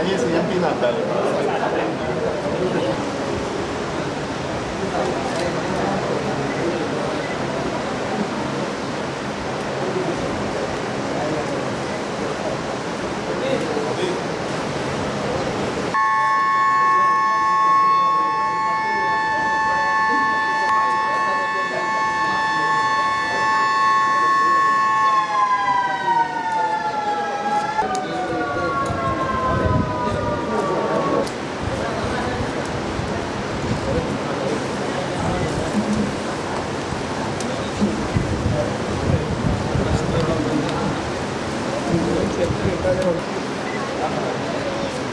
Is MP నాకు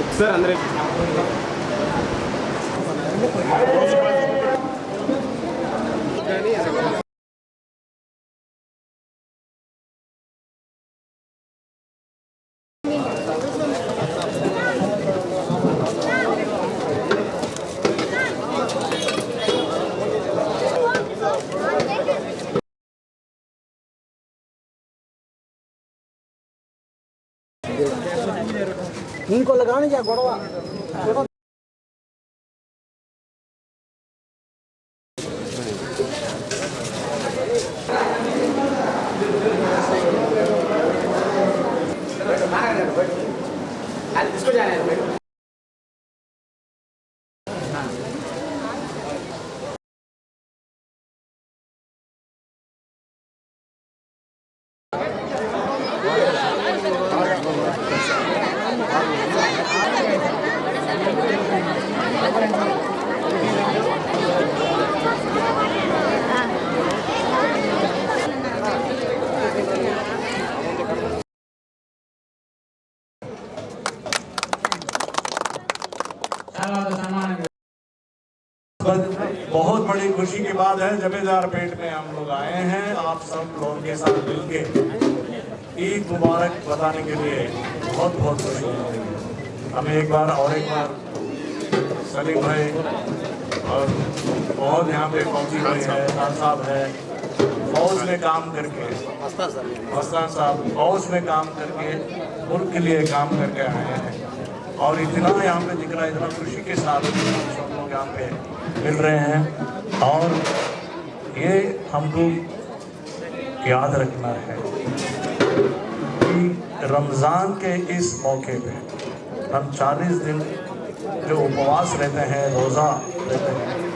ఒకసారి అందరూ ఇంకోళ్ళు కానీ గొడవ بہت بڑی خوشی کی بات ہے جبے دار پیٹ میں ہم لوگ آئے ہیں، آپ سب لوگوں کے ساتھ مل کے عید مبارک بتانے کے لیے بہت بہت خوشی۔ ہمیں ایک بار اور ایک بار سلیم بھائی، اور بہت یہاں پہ فوجی بھائی ہے خان صاحب ہے فوج میں کام کر کے مستان صاحب، فوج میں کام کر کے ملک کے لیے کام کر کے آئے ہیں۔ اور اتنا یہاں پہ دکھ رہا ہے اتنا خوشی کے ساتھ ہم لوگ یہاں پہ مل رہے ہیں۔ اور یہ ہم کو یاد رکھنا ہے کہ رمضان کے اس موقع پہ ہم چالیس دن جو اپواس رہتے ہیں، روزہ رہتے ہیں۔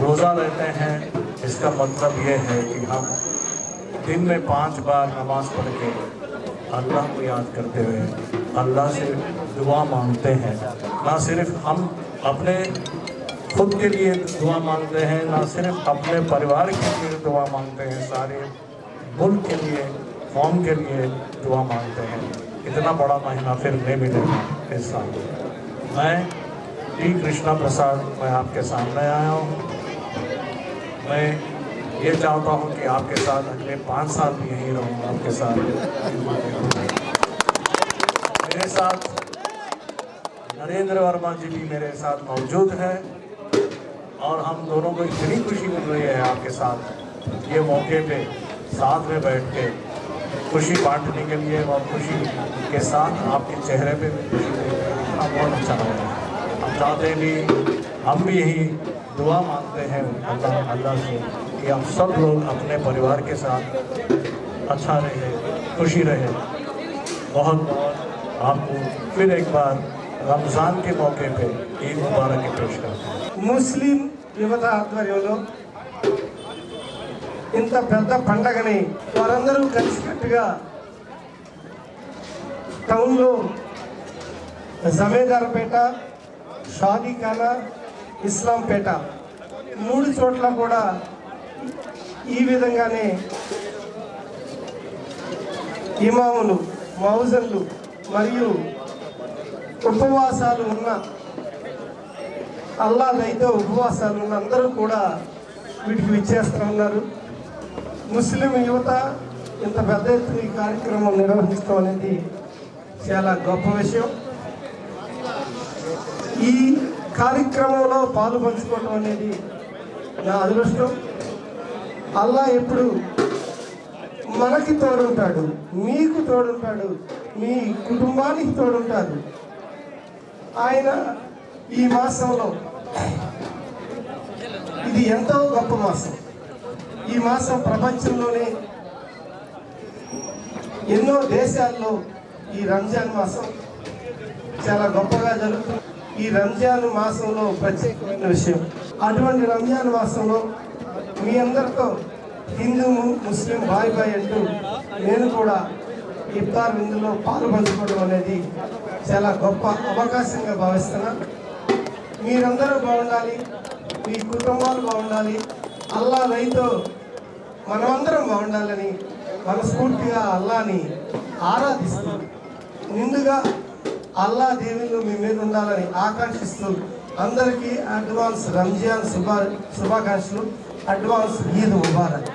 روزہ رہتے ہیں، اس کا مطلب یہ ہے کہ ہم دن میں پانچ بار نماز پڑھ کے اللہ کو یاد کرتے ہوئے اللہ سے دعا مانگتے ہیں۔ نہ صرف ہم اپنے خود کے لیے دعا مانگتے ہیں، نہ صرف اپنے پریوار کے لیے دعا مانگتے ہیں، سارے ملک کے لیے، قوم کے لیے دعا مانگتے ہیں۔ اتنا بڑا مہینہ پھر نہیں ملے اس سال۔ میں ٹی کرشنا پرساد میں آپ کے سامنے آیا ہوں۔ میں یہ چاہتا ہوں کہ آپ کے ساتھ اگلے پانچ سال بھی یہیں رہوں، آپ کے ساتھ۔ میرے ساتھ نریندر ورما جی بھی میرے ساتھ موجود ہے اور ہم دونوں کو اتنی خوشی مل رہی ہے آپ کے ساتھ۔ یہ موقع پہ ساتھ میں بیٹھ کے خوشی بانٹنے کے لیے اور خوشی کے ساتھ آپ کے چہرے پہ بھی خوشی بہت اچھا لگ رہا ہے۔ ہم چاہتے بھی ہم بھی یہی دعا مانگتے ہیں اللہ اللہ سے کہ ہم سب لوگ اپنے پریوار کے ساتھ اچھا رہے، خوشی رہے۔ بہت بہت آپ کو پھر ایک بار رمضان کے موقع پہ عید مبارک کی پیش کرتے ہیں مسلم یہ بتا ہاتھ ముస్లిం యువత ఆధ్వర్యంలో ఇంత పెద్ద పండగని వారందరూ కలిసికట్టుగా టౌన్లో జమేదార్పేట షాదీఖానా ఇస్లాంపేట మూడు చోట్ల కూడా ఈ విధంగానే ఇమాములు మౌజన్లు మరియు ఉపవాసాలు ఉన్న అల్లా ఉపవాసాలు ఉన్న అందరూ కూడా వీటికి విచ్చేస్తూ ఉన్నారు. ముస్లిం యువత ఇంత పెద్ద ఎత్తున ఈ కార్యక్రమం నిర్వహిస్తాం అనేది చాలా గొప్ప విషయం. ఈ కార్యక్రమంలో పాలు పంచుకోవటం అనేది నా అదృష్టం. అల్లా ఎప్పుడు మనకి తోడుంటాడు మీకు తోడుంటాడు మీ కుటుంబానికి తోడుంటాడు. ఆయన ఈ మాసంలో ఇది ఎంతో గొప్ప మాసం. ఈ మాసం ప్రపంచంలోనే ఎన్నో దేశాల్లో ఈ రంజాన్ మాసం చాలా గొప్పగా జరుగుతుంది ఈ రంజాన్ మాసంలో ప్రత్యేకమైన విషయం. అటువంటి రంజాన్ మాసంలో మీ అందరితో హిందూ ముస్లిం బాయ్ బాయ్ అంటూ నేను కూడా ఇఫ్తార్ విందులో పాలు పంచుకోవడం అనేది చాలా గొప్ప అవకాశంగా భావిస్తున్నా. మీరందరూ బాగుండాలి మీ కుటుంబాలు బాగుండాలి అల్లా దయతో మనమందరం బాగుండాలని మనస్ఫూర్తిగా అల్లాని ఆరాధిస్తుంది నిండుగా అల్లా దేవుళ్ళు మీ మీద ఉండాలని ఆకాంక్షిస్తూ అందరికీ అడ్వాన్స్ రంజాన్ శుభ శుభాకాంక్షలు. అడ్వాన్స్ ఈద్ ముబారక్.